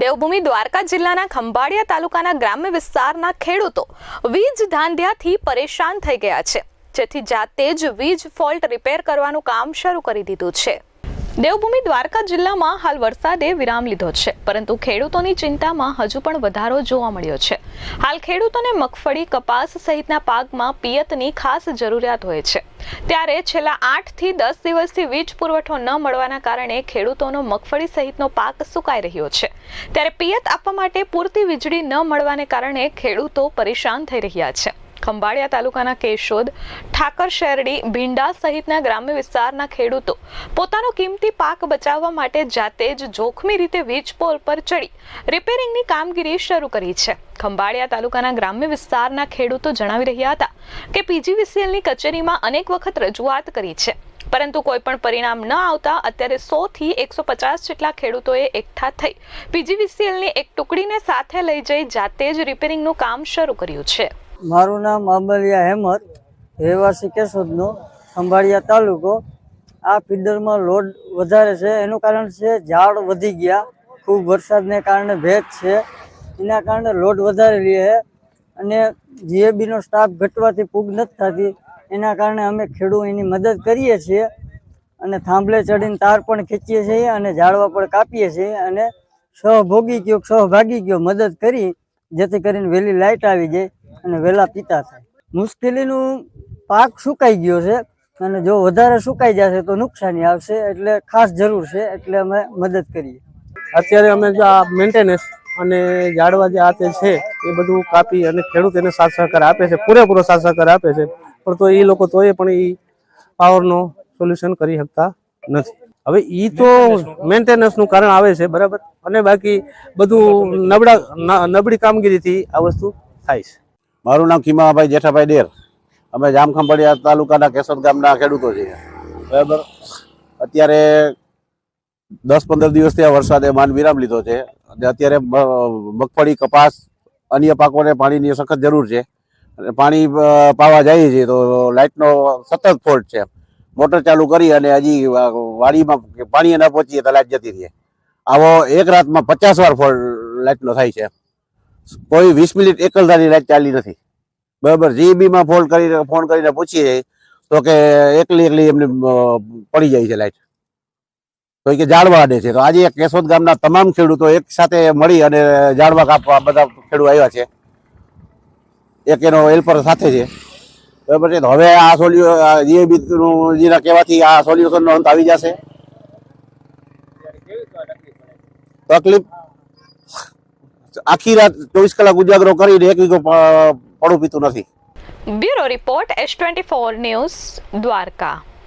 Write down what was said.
દેવભૂમિ દ્વારકા જિલ્લાના ખંભાળિયા તાલુકાના ગ્રામ્ય વિસ્તારના ખેડૂતો વીજ ધાંધ્યાથી પરેશાન થઈ ગયા છે. જેથી જાતે જ વીજ ફોલ્ટ રિપેર કરવાનું કામ શરૂ કરી દીધું છે. દેવભૂમિ દ્વારકા જિલ્લામાં હાલ વરસાદે વિરામ લીધો છે, પરંતુ ખેડૂતોની ચિંતામાં હજુ પણ વધારો જોવા મળ્યો છે. હાલ ખેડૂતોને મગફળી, કપાસ સહિતના પાકમાં પિયતની ખાસ જરૂરિયાત હોય છે. ત્યારે છેલ્લા આઠથી દસ દિવસથી વીજ પુરવઠો ન મળવાના કારણે ખેડૂતોનો મગફળી સહિતનો પાક સુકાઈ રહ્યો છે. ત્યારે પિયત આપવા માટે પૂરતી વીજળી ન મળવાને કારણે ખેડૂતો પરેશાન થઈ રહ્યા છે. ખંભાળિયા તાલુકાના કેશોદ, ઠાકર શેરડી, ભીંડા સહિતના ગ્રામ્ય વિસ્તારના ખેડૂતો પોતાનો કિંમતી પાક બચાવવા માટે જાતે જ જોખમી રીતે વીજ પોલ પર ચડી રિપેરિંગની કામગીરી શરૂ કરી છે. ખંભાળિયા તાલુકાના ગ્રામ્ય વિસ્તારના ખેડૂતો જણાવી રહ્યા હતા કે પીજીવીસીએલની કચેરીમાં અનેક વખત રજૂઆત કરી છે. પરંતુ કોઈ પણ પરિણામ ન આવતા અત્યારે સો થી એકસો પચાસ જેટલા ખેડૂતોએ એકઠા થઈ પીજીવીસીએલની એક ટુકડીને સાથે લઈ જઈ જાતે જ રિપેરિંગનું કામ શરૂ કર્યું છે. મારું નામ આંબલિયા હેમત, રહેવાસી કેશોદનો, ખંભાળિયા તાલુકો. આ ફીડરમાં લોડ વધારે છે, એનું કારણ છે ઝાડ વધી ગયા. ખૂબ વરસાદને કારણે ભેજ છે. એના કારણે લોડ વધારે લે છે અને જીએબીનો સ્ટાફ ઘટવાથી પૂગ નથી થતી. એના કારણે અમે ખેડૂત એની મદદ કરીએ છીએ અને થાંભલે ચડીને તાર પણ ખેંચીએ છીએ અને ઝાડવા પણ કાપીએ છીએ અને સહભોગી ગયો સહભાગી ગયો મદદ કરી, જેથી કરીને વહેલી લાઇટ આવી જાય. અને વહેલા પીતા થાય. મુશ્કેલીનું પાક સુકાઈ ગયો છે અને જો વધારે સુકાઈ જશે તો નુકસાની આવશે એટલે ખાસ જરૂર છે એટલે અમે મદદ કરીએ. અત્યારે અમે જો આ મેન્ટેનન્સ અને ઝાડવા જે આ તે છે, એ બધું કાપી અને ખેડૂત એને સાથ સહકાર આપે છે, પૂરેપૂરો સાથ સહકાર આપે છે. પણ તો એ લોકો તોય પણ એ પાવરનો સોલ્યુશન કરી શકતા નથી. હવે એ તો મેન્ટેનન્સનું કારણ આવે છે, બરાબર? અને બાકી બધું નબળા નબળી કામગીરીથી આ વસ્તુ થાય છે. મારું નામ ખીમાભાઈ જેઠાભાઈ ડેર. અમે જામખંભાળિયા તાલુકાના કેશોદ ગામના ખેડૂતો છીએ. બરાબર? અત્યારે દસ પંદર દિવસથી આ વરસાદે માન વિરામ લીધો છે. અને અત્યારે મગફળી, કપાસ, અન્ય પાકોને પાણીની સખત જરૂર છે. અને પાણી પાવા જઈએ છીએ તો લાઇટનો સતત ફોલ્ટ છે. મોટર ચાલુ કરી અને હજી વાડીમાં પાણી ન પહોંચીએ તો લાઇટ જતી રહે. આવો એક રાતમાં પચાસ વાર ફોલ્ટ લાઇટનો થાય છે. કોઈ વીસ મિનિટ એકલધારી લાઈટ ચાલી નથી. બરાબર જીબી બીમાં ફોન કરીને ફોન કરીને પૂછીએ તો કે એકલી એકલી એમને પડી જાય છે લાઈટ. તો કે જાળવા દે છે. તો આજે કેશોદ ગામના તમામ ખેડૂતો એક સાથે મળી અને જાળવા કાપવા બધા ખેડૂત આવ્યા છે. એક એનો હેલ્પર સાથે છે. બરાબર છે? હવે આ સોલ્યુ જીએબી નું જીના કહેવાથી આ સોલ્યુશનનો અંત આવી જશે. તકલીફ આખી રાત ચોવીસ કલાક ઉજાગરો કરીને એક વીઘો પડું પીતું નથી. Bureau report S twenty four news Dwarka.